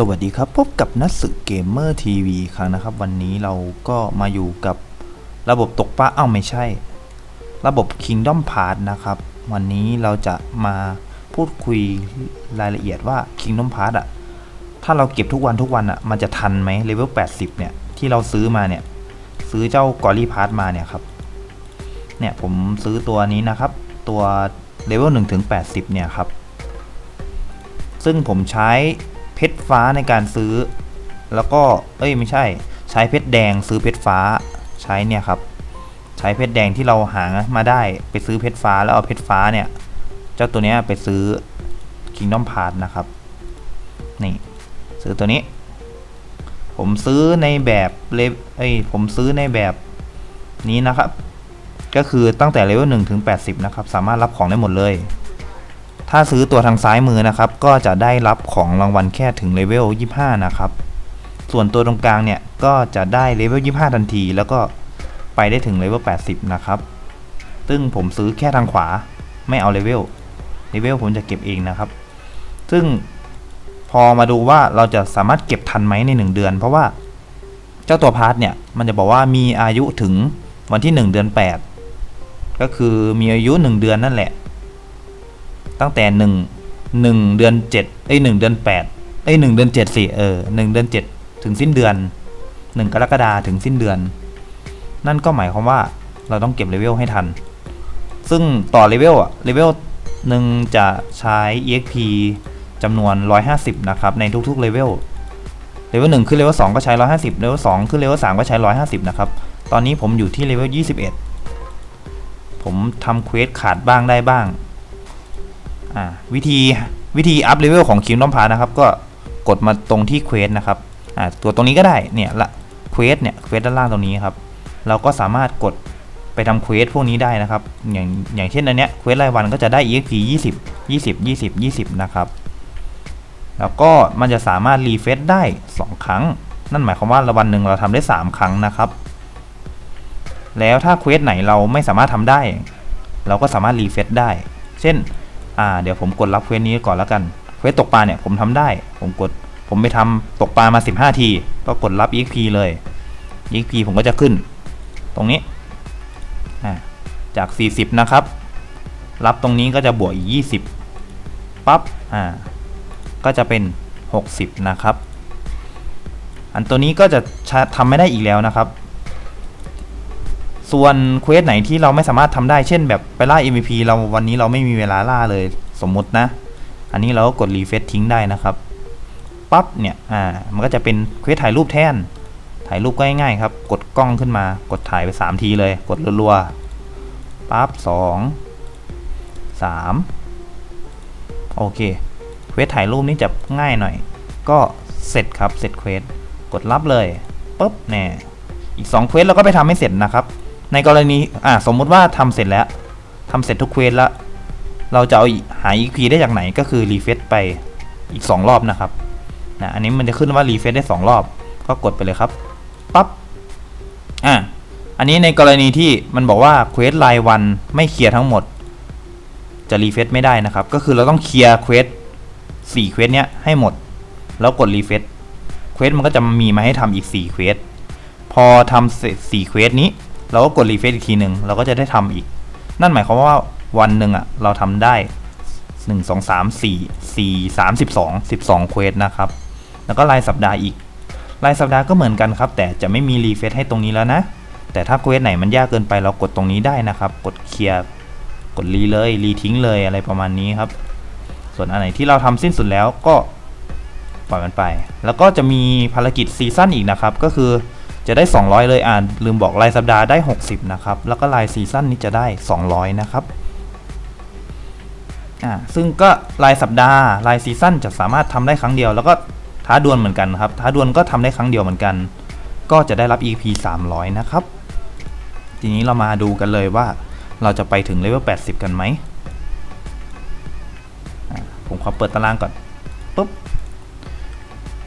สวัสดีครับพบกับนักสึเกมเมอร์ทีวีครั้งนะครับ วันนี้เราก็มาอยู่กับระบบตกปลาเอ้าไม่ใช่ ระบบ Kingdom Pass นะครับ วันนี้เราจะมาพูดคุยรายละเอียดว่า Kingdom Pass อะถ้าเราเก็บทุกวันทุกวันอะมันจะทันไหมเลเวล80 เนี่ย ที่เราซื้อมาเนี่ย ซื้อเจ้ากอรี่พาร์มาเนี่ยครับ เนี่ยผมซื้อตัวนี้นะครับ ตัวเลเวล1ถึง80 เนี่ยครับ ซึ่งผมใช้ เพชรฟ้าในการซื้อ แล้วก็เอ้ยไม่ใช่ ใช้เพชรแดงซื้อเพชรฟ้าใช้เนี่ยครับ ใช้เพชรแดงที่เราหามาได้ไปซื้อเพชรฟ้าแล้วเอาเพชรฟ้าเนี่ย เจ้าตัวเนี้ยไปซื้อ Kingdom Pass นะครับ นี่ ซื้อตัวนี้ ผมซื้อในแบบเลเอ้ยผมซื้อในแบบนี้นะครับ ก็คือตั้งแต่เลเวล1ถึง 80 นะครับ สามารถรับของได้หมดเลย ถ้าซื้อตัวทางซ้ายมือนะครับ ก็จะได้รับของรางวัลแค่ถึงเลเวล 25 นะครับ ส่วนตัวตรงกลางเนี่ย ก็จะได้เลเวล 25 ทันที แล้วก็ไปได้ถึงเลเวล 80 นะครับ ซึ่งผมซื้อแค่ทางขวา ไม่เอาเลเวล เลเวลผมจะเก็บเองนะครับ ซึ่งพอมาดูว่าเราจะสามารถเก็บทันไหมใน 1 เดือน เพราะว่าเจ้าตัวพาร์ทเนี่ย มันจะบอกว่ามีอายุถึงวันที่ 1 เดือน 8 ก็คือมีอายุ 1 เดือนนั่นแหละ ตั้งแต่หนึ่งหนึ่งเดือนเจ็ดเอ้ยหนึ่งเดือนแปดเอ้ยหนึ่งเดือนเจ็ดสิเออหนึ่งเดือนเจ็ดถึงสิ้นเดือนหนึ่งกรกฎาถึงสิ้นเดือน นั่นก็หมายความว่าเราต้องเก็บเลเวลให้ทัน ซึ่งต่อเลเวลอะเลเวลหนึ่งจะใช้ exp จำนวน 150 นะครับ ในทุกๆเลเวลเลเวลหนึ่งขึ้นเลเวลสองก็ใช้ 150เลเวลสองขึ้นเลเวลสามก็ใช้ 150 นะครับ ตอนนี้ผมอยู่ที่เลเวล21 ผมทำเควสขาดบ้างได้บ้าง อ่าวิธีวิธีอัพเลเวลของคิวน้อมพานะครับ ก็กดมาตรงที่เควสนะครับอ่าตัวตรงนี้ก็ได้เนี่ยละเควสเนี่ยเควสด้านล่างตรงนี้ครับ เราก็สามารถกดไปทำเควสพวกนี้ได้นะครับ อย่างอย่างเช่นอันเนี้ยเควสรายวันก็จะได้ exp 20 20 20 20 นะครับ แล้วก็มันจะสามารถรีเฟซได้ 2 ครั้ง นั่นหมายความว่าวันหนึ่งเราทำได้ 3 ครั้งนะครับ แล้วถ้าเควสไหนเราไม่สามารถทำได้ เราก็สามารถรีเฟซได้ เช่น อ่าเดี๋ยวผมกดรับเควสนี้ก่อนแล้วกันเควสตกปลาเนี่ยผมทำได้ ผมกดผมไปทำตกปลามา 15 ที ก็กดรับ exp เลย exp ผมก็จะขึ้น ตรงนี้อ่าจาก 40 นะครับ รับตรงนี้ก็จะบวกอีก 20 ปั๊บอ่าก็จะเป็น 60 นะครับ อันตัวนี้ก็จะทำไม่ได้อีกแล้วนะครับ ส่วนเควสไหนที่เราไม่สามารถทำได้เช่นแบบไปล่า MVP เราวันนี้เราไม่มีเวลาล่าเลยสมมุตินะ อันนี้เราก็กดรีเฟซทิ้งได้นะครับปั๊บเนี่ยอ่ามันก็จะเป็นเควสถ่ายรูปแทน ถ่ายรูปก็ง่ายๆครับ กดกล้องขึ้นมากดถ่ายไป 3 ทีเลย กดรัวๆปั๊บ2 3โอเคเควสถ่ายรูปนี้จะง่ายหน่อย ก็เสร็จครับเสร็จเควสกดรับเลยปุ๊บแน่อีก2เควสเราก็ไปทำให้เสร็จนะครับ ในกรณีอ่าสมมุติว่าทำเสร็จแล้วทำเสร็จทุกเควสแล้ว เราจะเอาหา EP ได้จากไหนก็คือรีเฟซไปอีก 2 รอบนะครับนะอันนี้มันจะขึ้นว่ารีเฟซได้ 2 รอบ ก็กดไปเลยครับปั๊บอ่าอันนี้ในกรณีที่มันบอกว่าเควสรายวันไม่เคลียร์ทั้งหมด จะรีเฟซไม่ได้นะครับ ก็คือเราต้องเคลียร์เควส4เควสเนี้ยให้หมด แล้วกดรีเฟซเควสมันก็จะมีมาให้ทำอีก4เควสพอทำเสร็จ4เควสนี้ เราก็กดรีเฟซอีกทีหนึ่งเราก็จะได้ทำอีก นั่นหมายความว่าวันหนึ่งอะเราทำได้ 1 2 3 4 4 3 12 12เควสนะครับ แล้วก็รายสัปดาห์อีก รายสัปดาห์ก็เหมือนกันครับ แต่จะไม่มีรีเฟซให้ตรงนี้แล้วนะ แต่ถ้าเควสไหนมันยากเกินไปเรากดตรงนี้ได้นะครับ กดเคลียร์กดรีเลยรีทิ้งเลยอะไรประมาณนี้ครับ ส่วนอันไหนที่เราทำสิ้นสุดแล้วก็ปล่อยมันไป แล้วก็จะมีภารกิจซีซั่นอีกนะครับ ก็คือ จะได้ 200 เลยอ่านลืมบอกรายสัปดาห์ได้ 60 นะครับ แล้วก็รายซีซั่นนี้จะได้ 200 นะครับอ่าซึ่งก็รายสัปดาห์รายซีซั่นจะสามารถทำได้ครั้งเดียว แล้วก็ท้าดวลเหมือนกันครับ ท้าดวลก็ทำได้ครั้งเดียวเหมือนกัน ก็จะได้รับ EP 300 นะครับ ทีนี้เรามาดูกันเลยว่าเราจะไปถึงเลเวล 80 กันไหมอ่าผมขอเปิดตารางก่อนปุ๊บ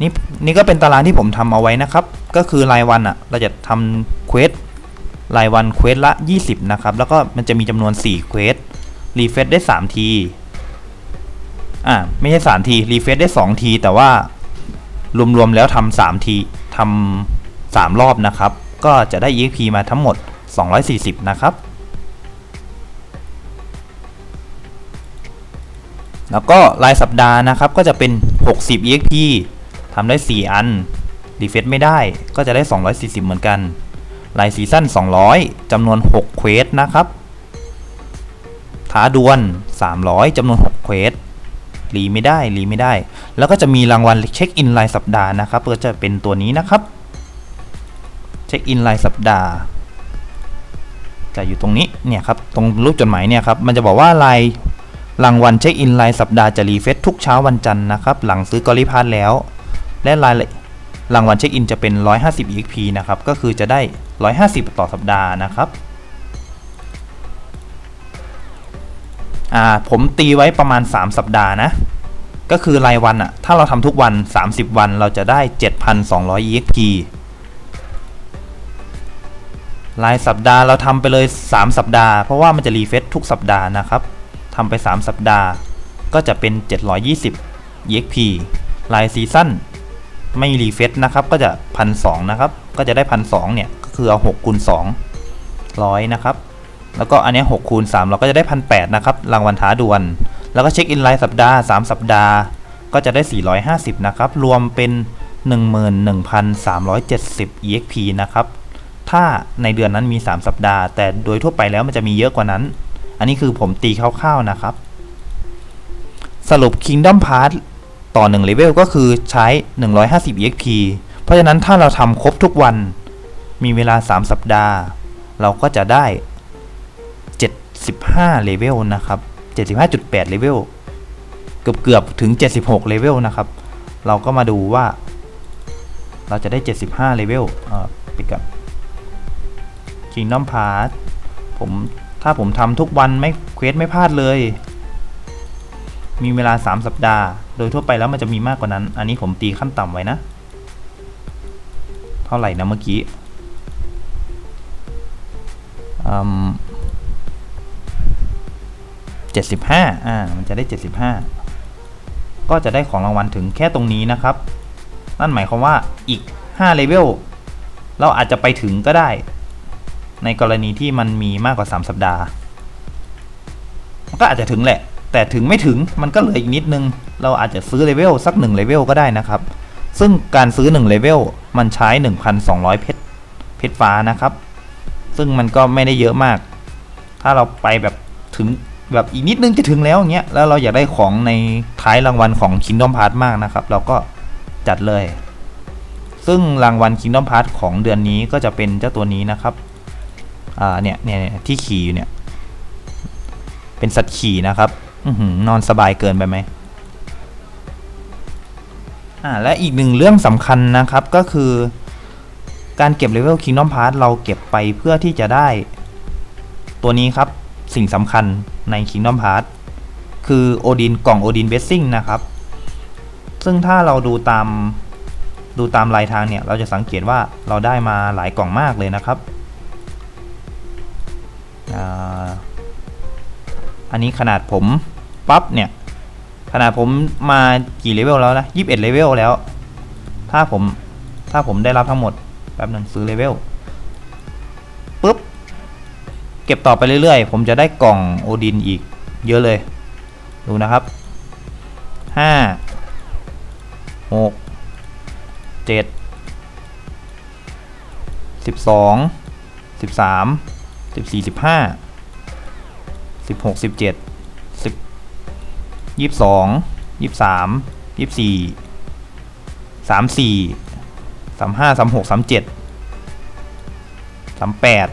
นี่นี่ก็เป็นตารางที่ผมทำเอาไว้นะครับ ก็คือรายวันอะ่ะเราจะทำเควสรายวันเควสละ 20 นะครับ แล้วก็มันจะมีจำนวน 4 เควสรีเฟซได้ 3 ที อ่า ไม่ใช่ 3 ที รีเฟซได้ 2 ที แต่ว่า รวม ๆ แล้วทำสามทีทำสามรอบนะครับ ก็จะได้ EXP มาทั้งหมด 240 นะครับ แล้วก็รายสัปดาห์นะครับ ก็จะเป็น 60 EXP ทำได้ 4 อัน รีเฟซไม่ได้ก็จะได้ 240 เหมือนกันรายซีซั่น200 จำนวน 6 เควสนะครับ ท้าดวล 300 จำนวน 6 เควสรีไม่ได้รีไม่ได้ แล้วก็จะมีรางวัลเช็คอินรายสัปดาห์นะครับ ก็จะเป็นตัวนี้นะครับ เช็คอินรายสัปดาห์ จะอยู่ตรงนี้เนี่ยครับ ตรงรูปจดหมายเนี่ยครับ มันจะบอกว่ารายรางวัลเช็คอินรายสัปดาห์จะรีเฟซทุกเช้าวันจันทร์นะครับ หลังซื้อกอลิพาสแล้ว และรายละ รางวัลเช็คอินจะเป็น 150 EXP นะครับ ก็คือจะได้ 150 ต่อสัปดาห์นะครับผมตีไว้ประมาณ 3 สัปดาห์นะ ก็คือรายวันอะถ้าเราทำทุกวัน 30 วันเราจะได้ 7,200 EXP รายสัปดาห์เราทำไปเลย 3 สัปดาห์ เพราะว่ามันจะรีเฟซทุกสัปดาห์นะครับทำไป 3 สัปดาห์ ก็จะเป็น 720 EXP รายซีซั่น ไม่รีเฟซนะครับ ก็จะพันสนะครับ ก็จะได้พันสเนี่ยก็คือเอา6คูณ2ร้อยนะครับ แล้วก็อันนี้6คูณ3เราก็จะได้พันแนะครับ รางวัลท้าดวลแล้วก็เช็คอินรายสัปดาห์ 3 สัปดาห์ ก็จะได้ 450 นะครับ รวมเป็น 11,370 EXP นะครับ ถ้าในเดือนนั้นมี 3 สัปดาห์ แต่โดยทั่วไปแล้วมันจะมีเยอะกว่านั้น อันนี้คือผมตีคร่าวๆนะครับ สรุป Kingdom Pass ต่อ1เลเวลก็คือใช้ 150 EXP เพราะฉะนั้นถ้าเราทำครบทุกวัน มีเวลา 3 สัปดาห์ เราก็จะได้ 75เลเวลนะครับ 75.8เลเวลเกือบเกือบๆถึง 76เลเวลนะครับ เราก็มาดูว่า เราจะได้ 75เลเวลเอ่อปิดกับ Kingdom Pass ผมถ้าผมทำทุกวันไม่เควสไม่พลาดเลย มีเวลา 3 สัปดาห์ โดยทั่วไปแล้วมันจะมีมากกว่านั้น อันนี้ผมตีขั้นต่ำไว้นะ เท่าไหร่นะเมื่อกี้เจ็ดสิบห้าอ่า มันจะได้เจ็ดสิบห้าก็จะได้ของรางวัลถึงแค่ตรงนี้นะครับ นั่นหมายความว่าอีก5เลเวลเราอาจจะไปถึงก็ได้ ในกรณีที่มันมีมากกว่า 3 สัปดาห์ มันก็อาจจะถึงแหละ แต่ถึงไม่ถึงมันก็เหลืออีกนิดนึง เราอาจจะซื้อเลเวลสัก1เลเวลก็ได้นะครับ ซึ่งการซื้อ1เลเวลมันใช้ 1,200 เพชรเพชรฟ้านะครับ ซึ่งมันก็ไม่ได้เยอะมาก ถ้าเราไปแบบถึงแบบอีกนิดนึงจะถึงแล้วอย่างเงี้ยแล้วเราอยากได้ของในท้ายรางวัลของ Kingdom Pass มากนะครับ เราก็จัดเลย ซึ่งรางวัล Kingdom Pass ของเดือนนี้ก็จะเป็นเจ้าตัวนี้นะครับอ่าเนี่ยเนี่ยที่ขี่อยู่เนี่ยเป็นสัตว์ขี่นะครับ นอนสบายเกินไปไหมอ่าและอีกหนึ่งเรื่องสำคัญนะครับก็คือการเก็บเลเวล Kingdom Pass เราเก็บไปเพื่อที่จะได้ ตัวนี้ครับสิ่งสำคัญใน Kingdom Pass คือโอดินกล่องโอดินเบสซิ่งนะครับ ซึ่งถ้าเราดูตามดูตามลายทางเนี่ย เราจะสังเกตว่าเราได้มาหลายกล่องมากเลยนะครับออันนี้ขนาดผม ปั๊บเนี่ยขนาดผมมากี่เลเวลแล้วนะ21เลเวลแล้ว ถ้าผมถ้าผมได้รับทั้งหมดแป๊บหนึงซื้อเลเวลปุ๊บ เก็บต่อไปเรื่อยๆ ผมจะได้กล่องโอดินอีกเยอะเลย ดูนะครับห้าหกเจ็ดสิบสองสิบสามสิบสี่สิบห้าสิบหกสิบเจ็ด ยี่สิบสองยี่สิบสามยี่สิบสี่สามสี่สามห้าสามหกสามเจ็ดสามแปด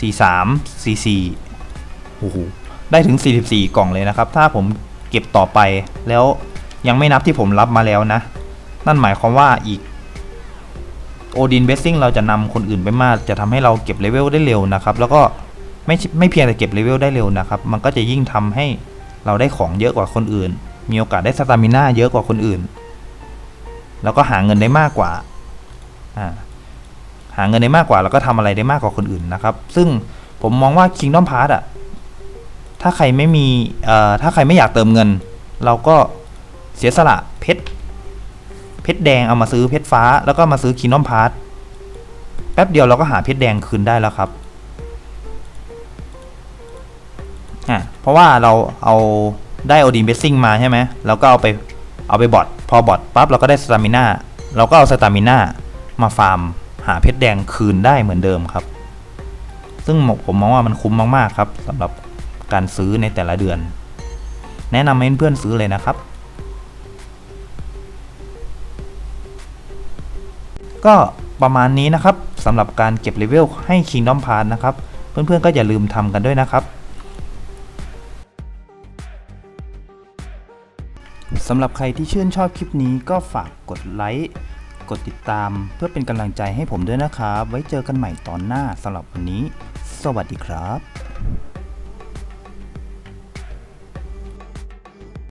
สี่สามสี่สี่โอ้โหได้ถึง 44 กล่องเลยนะครับ ถ้าผมเก็บต่อไปแล้วยังไม่นับที่ผมรับมาแล้วนะ นั่นหมายความว่าอีกโอดินเบสซิ่งเราจะนำคนอื่นไปมาก จะทำให้เราเก็บเลเวลได้เร็วนะครับ แล้วก็ไม่ไม่เพียงแต่เก็บเลเวลได้เร็วนะครับ มันก็จะยิ่งทำให้ เราได้ของเยอะกว่าคนอื่น มีโอกาสได้สตามิน่าเยอะกว่าคนอื่น แล้วก็หาเงินได้มากกว่า หาเงินได้มากกว่า แล้วก็ทำอะไรได้มากกว่าคนอื่นนะครับ ซึ่งผมมองว่า Kingdom Pass อะถ้าใครไม่มีถ้าใครไม่อยากเติมเงิน เราก็เสียสละเพชร เพชรแดงเอามาซื้อเพชรฟ้า แล้วก็มาซื้อคิน g อมพาร์ทแป๊บเดียวเราก็หาเพชรแดงคืนได้แล้วครับ อะเพราะว่าเราเอาได้โอดีนเบสซิ่งมาใช่ไหมเราก็เอาไปเอาไปบอทพอบอทปั๊บเราก็ได้สตามิน่าเราก็เอาสตามิน่ามาฟาร์มหาเพชรแดงคืนได้เหมือนเดิมครับ ซึ่งผมมองว่ามันคุ้มมากๆครับสำหรับการซื้อในแต่ละเดือน แนะนำให้เพื่อนซื้อเลยนะครับ ก็ประมาณนี้นะครับสำหรับการเก็บเลเวลให้ Kingdom Pass นะครับ เพื่อนๆก็อย่าลืมทำกันด้วยนะครับ สำหรับใครที่ชื่นชอบคลิปนี้ก็ฝากกดไลค์กดติดตามเพื่อเป็นกำลังใจให้ผมด้วยนะครับ ไว้เจอกันใหม่ตอนหน้าสำหรับวันนี้ สวัสดีครับ